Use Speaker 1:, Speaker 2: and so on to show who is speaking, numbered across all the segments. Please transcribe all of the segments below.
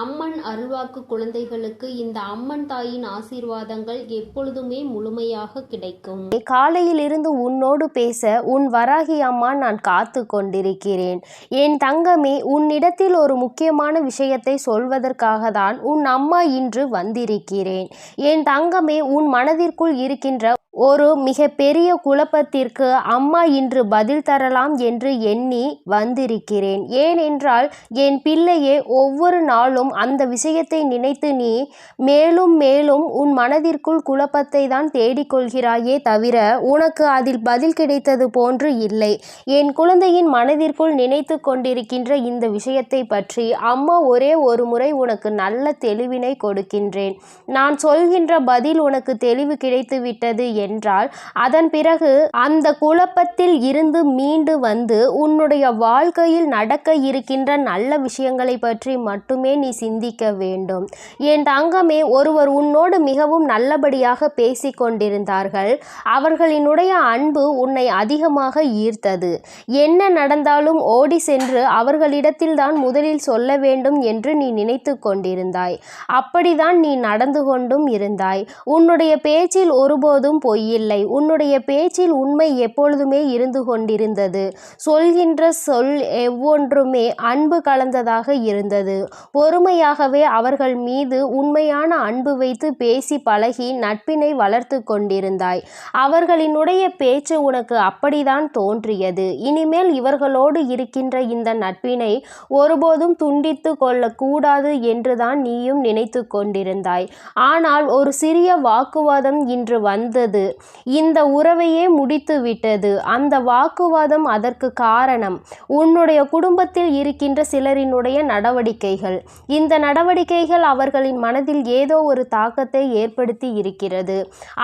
Speaker 1: அம்மன் அருள்வாக்கு குழந்தைகளுக்கு இந்த அம்மன் தாயின் ஆசீர்வாதங்கள் எப்பொழுதுமே முழுமையாக கிடைக்கும்.
Speaker 2: காலையிலிருந்து உன்னோடு பேச உன் வராகி அம்மா நான் காத்து கொண்டிருக்கிறேன். என் தங்கமே உன்னிடத்தில் ஒரு முக்கியமான விஷயத்தை சொல்வதற்காக தான் உன் அம்மா இன்று வந்திருக்கிறேன். என் தங்கமே உன் மனதிற்குள் இருக்கின்ற ஒரு மிக பெரிய குழப்பத்திற்கு அம்மா இன்று பதில் தரலாம் என்று எண்ணி வந்திருக்கிறேன். ஏனென்றால் என் பிள்ளையே ஒவ்வொரு நாளும் அந்த விஷயத்தை நினைத்து நீ மேலும் மேலும் உன் மனதிற்குள் குழப்பத்தை தான் தேடிக்கொள்கிறாயே தவிர உனக்கு அதில் பதில் கிடைத்தது போன்று இல்லை. என் குழந்தையின் மனதிற்குள் நினைத்து கொண்டிருக்கின்ற இந்த விஷயத்தை பற்றி அம்மா ஒரே ஒரு முறை உனக்கு நல்ல தெளிவினை கொடுக்கின்றேன். நான் சொல்கின்ற பதில் உனக்கு தெளிவு கிடைத்து விட்டது என்றால் அதன் பிறகு அந்த குழப்பத்தில் இருந்து மீண்டு வந்து உன்னுடைய வாழ்க்கையில் நடக்க இருக்கின்ற நல்ல விஷயங்களை பற்றி மட்டுமே நீ சிந்திக்க வேண்டும். என் தங்கமே ஒருவர் உன்னோடு மிகவும் நல்லபடியாக பேசிக் கொண்டிருந்தார்கள். அவர்களினுடைய அன்பு உன்னை அதிகமாக ஈர்த்தது. என்ன நடந்தாலும் ஓடி சென்று அவர்களிடத்தில் தான் முதலில் சொல்ல வேண்டும் என்று நீ நினைத்து கொண்டிருந்தாய். அப்படிதான் நீ நடந்து கொண்டும் இருந்தாய். உன்னுடைய பேச்சில் ஒருபோதும் பொய்யில்லை. உன்னுடைய பேச்சில் உண்மை எப்பொழுதுமே இருந்து கொண்டிருந்தது. சொல்கின்ற சொல் எவ்வொன்றுமே அன்பு கலந்ததாக இருந்தது. ஒரு பொறுமையாகவே அவர்கள் மீது உண்மையான அன்பு வைத்து பேசி பழகி நட்பினை வளர்த்து கொண்டிருந்தாய். அவர்களினுடைய பேச்சு உனக்கு அப்படிதான் தோன்றியது. இனிமேல் இவர்களோடு இருக்கின்ற இந்த நட்பினை ஒருபோதும் துண்டித்து கொள்ளக்கூடாது என்றுதான் நீயும் நினைத்து கொண்டிருந்தாய். ஆனால் ஒரு சிறிய வாக்குவாதம் இன்று வந்தது. இந்த உறவையே முடித்து விட்டது. அந்த வாக்குவாதம் அதற்கு காரணம் உன்னுடைய குடும்பத்தில் இருக்கின்ற சிலரினுடைய நடவடிக்கைகள். இந்த நடவடிக்கைகள் அவர்களின் மனதில் ஏதோ ஒரு தாக்கத்தை ஏற்படுத்தி இருக்கிறது.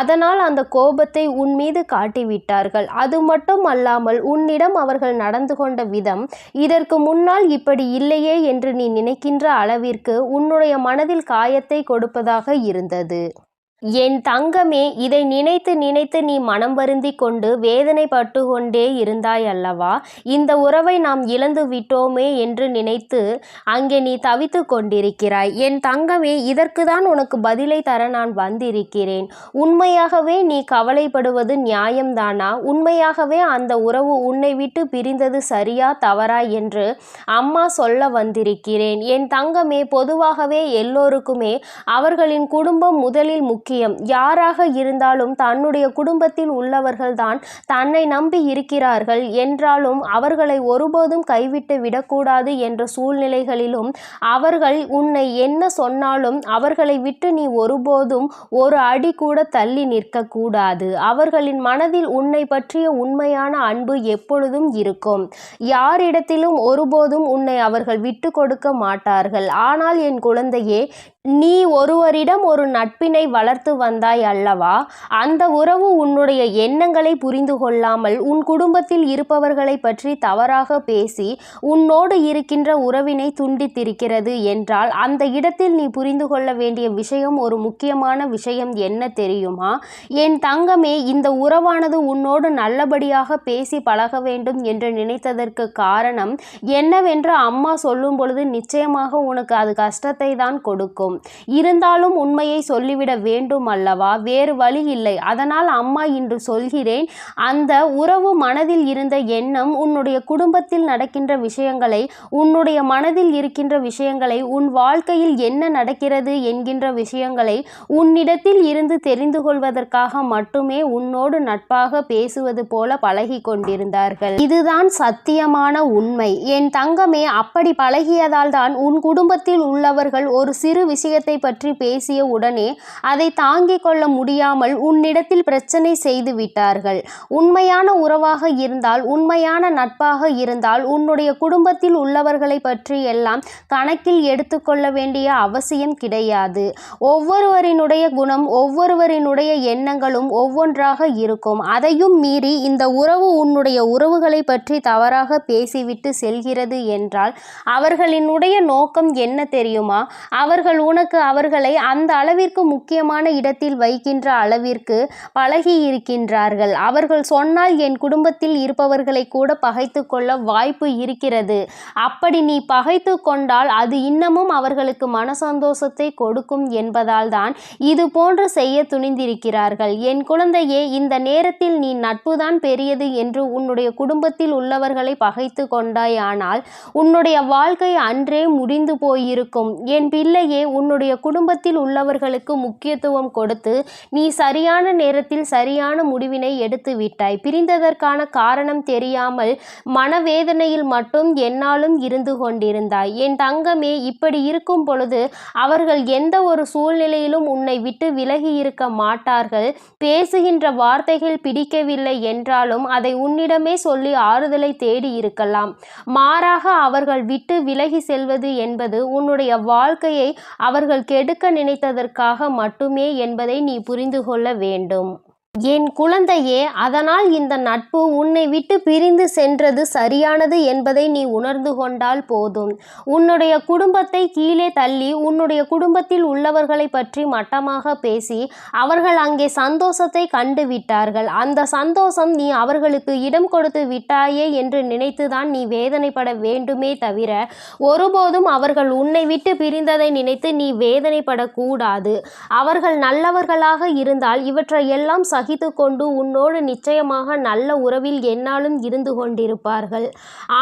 Speaker 2: அதனால் அந்த கோபத்தை உன் மீது காட்டிவிட்டார்கள். அது மட்டும் அல்லாமல் உன்னிடம் அவர்கள் நடந்து கொண்ட விதம் இதற்கு முன்னால் இப்படி இல்லையே என்று நீ நினைக்கின்ற அளவிற்கு உன்னுடைய மனதில் காயத்தை கொடுப்பதாக இருந்தது. என் தங்கமே இதை நினைத்து நினைத்து நீ மனம் வருந்தி கொண்டு வேதனைப்பட்டு கொண்டே இருந்தாய் அல்லவா? இந்த உறவை நாம் இழந்து விட்டோமே என்று நினைத்து அங்கே நீ தவித்து கொண்டிருக்கிறாய். என் தங்கமே இதற்கு தான் உனக்கு பதிலை தர நான் வந்திருக்கிறேன். உண்மையாகவே நீ கவலைப்படுவது நியாயம்தானா? உண்மையாகவே அந்த உறவு உன்னை விட்டு பிரிந்தது சரியா தவறா என்று அம்மா சொல்ல வந்திருக்கிறேன். என் தங்கமே பொதுவாகவே எல்லோருக்குமே அவர்களின் குடும்பம் முதலில் முக்கியம். யாராக இருந்தாலும் தன்னுடைய குடும்பத்தில் உள்ளவர்கள்தான் தன்னை நம்பி இருக்கிறார்கள். என்றாலும் அவர்களை ஒருபோதும் கைவிட்டு விடக்கூடாது என்ற சூழ்நிலைகளிலும் அவர்கள் உன்னை என்ன சொன்னாலும் அவர்களை விட்டு நீ ஒருபோதும் ஒரு அடி கூட தள்ளி நிற்கக்கூடாது. அவர்களின் மனதில் உன்னை பற்றிய உண்மையான அன்பு எப்பொழுதும் இருக்கும். யாரிடத்திலும் ஒருபோதும் உன்னை அவர்கள் விட்டு கொடுக்க மாட்டார்கள். ஆனால் என் குழந்தையே நீ ஒருவரிடம் ஒரு நட்பினை வளர்த்து வந்தாய் அல்லவா? அந்த உறவு உன்னுடைய எண்ணங்களை புரிந்து கொள்ளாமல் உன் குடும்பத்தில் இருப்பவர்களை பற்றி தவறாக பேசி உன்னோடு இருக்கின்ற உறவினை துண்டித்திருக்கிறது என்றால் அந்த இடத்தில் நீ புரிந்து கொள்ள வேண்டிய விஷயம் ஒரு முக்கியமான விஷயம் என்ன தெரியுமா? என் தங்கமே இந்த உறவானது உன்னோடு நல்லபடியாக பேசி பழக வேண்டும் என்று நினைத்ததற்கு காரணம் என்னவென்று அம்மா சொல்லும் பொழுது நிச்சயமாக உனக்கு அது கஷ்டத்தை தான் கொடுக்கும். இருந்தாலும் உண்மையை சொல்லிவிட வேண்டும் அல்லவா? வேறு வழி இல்லை. அதனால் அம்மா இன்று சொல்கிறேன் அந்த உறவு மனதில் இருந்த எண்ணம் உன்னுடைய குடும்பத்தில் நடக்கின்ற விஷயங்களை உன்னுடைய மனதில் இருக்கின்ற விஷயங்களை உன் வாழ்க்கையில் என்ன நடக்கிறது என்கின்ற விஷயங்களை உன்னிடத்தில் இருந்து தெரிந்து கொள்வதற்காக மட்டுமே உன்னோடு நட்பாக பேசுவது போல பழகி கொண்டிருந்தார்கள். இதுதான் சத்தியமான உண்மை. என் தங்கமே அப்படி பழகியதால் தான் உன் குடும்பத்தில் உள்ளவர்கள் ஒரு சிறு விஷயம் விஷயத்தை பற்றி பேசிய உடனே அதை தாங்கிக் கொள்ள முடியாமல் உன்னிடத்தில் பிரச்சனை செய்து விட்டார்கள். உண்மையான உறவாக இருந்தால் உண்மையான நட்பாக இருந்தால் உன்னுடைய குடும்பத்தில் உள்ளவர்களை பற்றி எல்லாம் கணக்கில் எடுத்துக்கொள்ள வேண்டிய அவசியம் கிடையாது. ஒவ்வொருவரினுடைய குணம் ஒவ்வொருவரினுடைய எண்ணங்களும் ஒவ்வொன்றாக இருக்கும். அதையும் மீறி இந்த உறவு உன்னுடைய உறவுகளை பற்றி தவறாக பேசிவிட்டு செல்கிறது என்றால் அவர்களினுடைய நோக்கம் என்ன தெரியுமா? அவர்கள் உனக்கு அவர்களை அந்த அளவிற்கு முக்கியமான இடத்தில் வைக்கின்ற அளவிற்கு பழகி இருக்கின்றார்கள் அவர்கள் சொன்னால் என் குடும்பத்தில் இருப்பவர்களை கூட பகைத்து கொள்ள வாய்ப்பு இருக்கிறது. அப்படி நீ பகைத்து கொண்டால் அது இன்னமும் அவர்களுக்கு மனசந்தோஷத்தை கொடுக்கும் என்பதால் தான் இது போன்று செய்ய துணிந்திருக்கிறார்கள். என் குழந்தையே இந்த நேரத்தில் நீ நட்புதான் பெரியது என்று உன்னுடைய குடும்பத்தில் உள்ளவர்களை பகைத்து கொண்டாயானால் உன்னுடைய வாழ்க்கை அன்றே முடிந்து போயிருக்கும். என் பிள்ளையே உன்னுடைய குடும்பத்தில் உள்ளவர்களுக்கு முக்கியத்துவம் கொடுத்து நீ சரியான நேரத்தில் சரியான முடிவினை எடுத்து விட்டாய். பிரிந்ததற்கான காரணம் தெரியாமல் மனவேதனையில் மட்டும் என்னாலும் இருந்து கொண்டிருந்தாய். என் தங்கமே இப்படி இருக்கும் பொழுது அவர்கள் எந்த ஒரு சூழ்நிலையிலும் உன்னை விட்டு விலகி இருக்க மாட்டார்கள். பேசுகின்ற வார்த்தைகள் பிடிக்கவில்லை என்றாலும் அதை உன்னிடமே சொல்லி ஆறுதலை தேடி இருக்கலாம். மாறாக அவர்கள் விட்டு விலகி செல்வது என்பது உன்னுடைய வாழ்க்கையை அவர்கள் கெடுக்க நினைத்ததற்காக மட்டுமே என்பதை நீ புரிந்து கொள்ள வேண்டும். என் குழந்தையே அதனால் இந்த நட்பு உன்னை விட்டு பிரிந்து சென்றது சரியானது என்பதை நீ உணர்ந்து கொண்டால் போதும். உன்னுடைய குடும்பத்தை கீழே தள்ளி உன்னுடைய குடும்பத்தில் உள்ளவர்களை பற்றி மட்டமாக பேசி அவர்கள் அங்கே சந்தோஷத்தை கண்டு விட்டார்கள். அந்த சந்தோஷம் நீ அவர்களுக்கு இடம் கொடுத்து விட்டாயே என்று நினைத்துதான் நீ வேதனைப்பட வேண்டுமே தவிர ஒருபோதும் அவர்கள் உன்னை விட்டு பிரிந்ததை நினைத்து நீ வேதனைப்படக்கூடாது. அவர்கள் நல்லவர்களாக இருந்தால் இவற்றை இவற்றையெல்லாம் சகித்து கொண்டு உன்னோடு நிச்சயமாக நல்ல உறவில் என்னாலும் இருந்து கொண்டிருப்பார்கள்.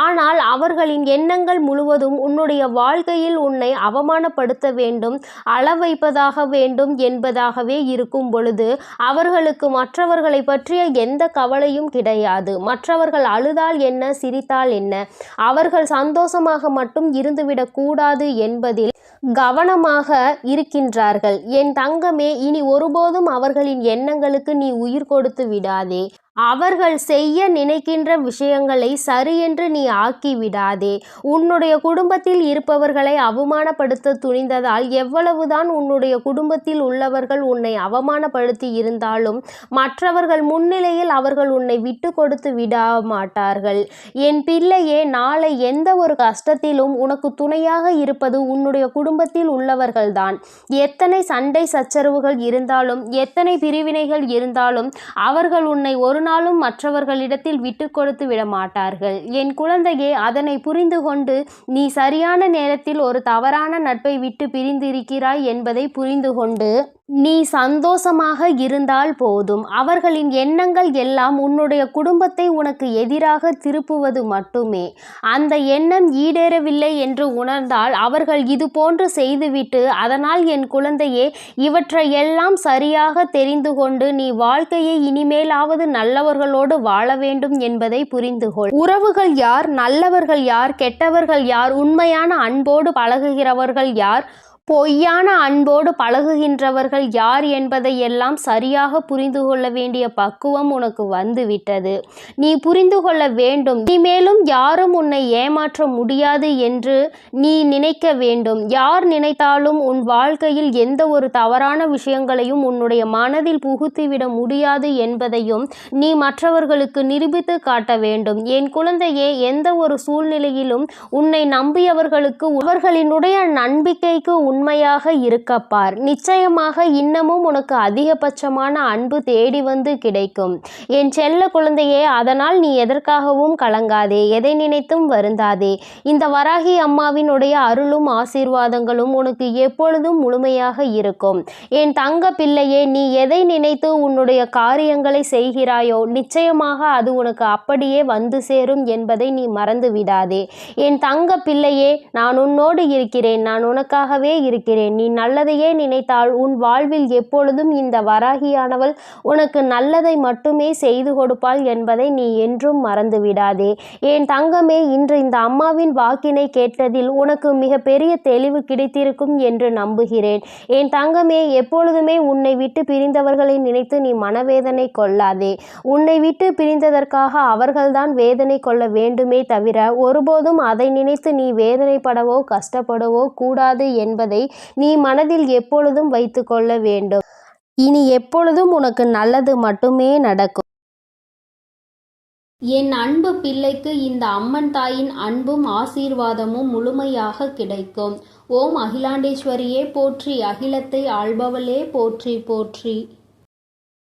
Speaker 2: ஆனால் அவர்களின் எண்ணங்கள் முழுவதும் உன்னுடைய வாழ்க்கையில் உன்னை அவமானப்படுத்த வேண்டும் அள வைப்பதாக வேண்டும் என்பதாகவே இருக்கும் பொழுது அவர்களுக்கு மற்றவர்களை பற்றிய எந்த கவலையும் கிடையாது. மற்றவர்கள் அழுதால் என்ன சிரித்தால் என்ன? அவர்கள் சந்தோஷமாக மட்டும் இருந்துவிடக்கூடாது என்பதில் கவனமாக இருக்கின்றார்கள். என் தங்கமே இனி ஒருபோதும் அவர்களின் எண்ணங்களுக்கு நீ உயிர் கொடுத்து விடாதே. அவர்கள் செய்ய நினைக்கின்ற விஷயங்களை சரியென்று நீ ஆக்கி விடாதே உன்னுடைய குடும்பத்தில் இருப்பவர்களை அவமானப்படுத்த துணிந்ததால் எவ்வளவுதான் உன்னுடைய குடும்பத்தில் உள்ளவர்கள் உன்னை அவமானப்படுத்தி இருந்தாலும் மற்றவர்கள் முன்னிலையில் அவர்கள் உன்னை விட்டு கொடுத்து விட மாட்டார்கள் என் பிள்ளையே நாளை எந்த ஒரு கஷ்டத்திலும் உனக்கு துணையாக இருப்பது உன்னுடைய குடும்பத்தில் உள்ளவர்கள்தான். எத்தனை சண்டை சச்சரவுகள் இருந்தாலும் எத்தனை பிரிவினைகள் இருந்தாலும் அவர்கள் உன்னை ஒரு நாளும் மற்றவர்களிடத்தில் விட்டு கொடுத்து விட மாட்டார்கள் என் குழந்தையே அதனை புரிந்து கொண்டு நீ சரியான நேரத்தில் ஒரு தவறான நட்பை விட்டு பிரிந்திருக்கிறாய் என்பதை புரிந்து கொண்டு நீ சந்தோஷமாக இருந்தால் போதும். அவர்களின் எண்ணங்கள் எல்லாம் உன்னுடைய குடும்பத்தை உனக்கு எதிராக திருப்புவது மட்டுமே. அந்த எண்ணம் ஈடேறவில்லை என்று உணர்ந்தால் அவர்கள் இது போன்று செய்துவிட்டு அதனால் என் குழந்தையே இவற்றையெல்லாம் சரியாக தெரிந்து கொண்டு நீ வாழ்க்கையை இனிமேலாவது நல்லவர்களோடு வாழ வேண்டும் என்பதை புரிந்து கொள். உறவுகள் யார்? நல்லவர்கள் யார்? கெட்டவர்கள் யார்? உண்மையான அன்போடு பழகுகிறவர்கள் யார்? பொய்யான அன்போடு பழகுகின்றவர்கள் யார் என்பதையெல்லாம் சரியாக புரிந்து கொள்ள வேண்டிய பக்குவம் உனக்கு வந்துவிட்டது. நீ புரிந்து கொள்ள வேண்டும். இனிமேலும் யாரும் உன்னை ஏமாற்ற முடியாது என்று நீ நினைக்க வேண்டும். யார் நினைத்தாலும் உன் வாழ்க்கையில் எந்த ஒரு தவறான விஷயங்களையும் உன்னுடைய மனதில் புகுத்திவிட முடியாது என்பதையும் நீ மற்றவர்களுக்கு நிரூபித்து காட்ட வேண்டும். என் குழந்தையே எந்த ஒரு சூழ்நிலையிலும் உன்னை நம்பியவர்களுக்கு அவர்களினுடைய நம்பிக்கைக்கு உண்மையாக இருக்கப்பார் நிச்சயமாக இன்னமும் உனக்கு அதிகபட்சமான அன்பு தேடி வந்து கிடைக்கும். என் செல்ல குழந்தையே அதனால் நீ எதற்காகவும் கலங்காதே எதை நினைத்தும் வருந்தாதே. இந்த வராகி அம்மாவினுடைய அருளும் ஆசீர்வாதங்களும் உனக்கு எப்பொழுதும் முழுமையாக இருக்கும். என் தங்க பிள்ளையே நீ எதை நினைத்து உன்னுடைய காரியங்களை செய்கிறாயோ நிச்சயமாக அது உனக்கு அப்படியே வந்து சேரும் என்பதை நீ மறந்து விடாதே என் தங்க பிள்ளையே நான் உன்னோடு இருக்கிறேன். நான் உனக்காகவே இருக்கிறேன். நீ நல்லதையே நினைத்தால் உன் வாழ்வில் எப்பொழுதும் இந்த வராகியானவள் உனக்கு நல்லதை மட்டுமே செய்து கொடுப்பாள் என்பதை நீ என்றும் மறந்து விடாதே என் தங்கமே இன்று இந்த அம்மாவின் வாக்கினை கேட்டதில் உனக்கு மிக பெரிய தெளிவு கிடைத்திருக்கும் என்று நம்புகிறேன். என் தங்கமே எப்பொழுதுமே உன்னை விட்டு பிரிந்தவர்களை நினைத்து நீ மனவேதனை கொள்ளாதே. உன்னை விட்டு பிரிந்ததற்காக அவர்கள்தான் வேதனை கொள்ள வேண்டுமே தவிர ஒருபோதும் அதை நினைத்து நீ வேதனைப்படவோ கஷ்டப்படவோ கூடாது என்பதை நீ மனதில் எப்பொழுதும் வைத்துக்கொள்ள வேண்டும். இனி எப்பொழுதும் உனக்கு நல்லது மட்டுமே நடக்கும்.
Speaker 1: என் அன்பு பிள்ளைக்கு இந்த அம்மன் தாயின் அன்பும் ஆசீர்வாதமும் முழுமையாக கிடைக்கும். ஓம் அகிலாண்டேஸ்வரியே போற்றி. அகிலத்தை ஆள்பவளே போற்றி போற்றி.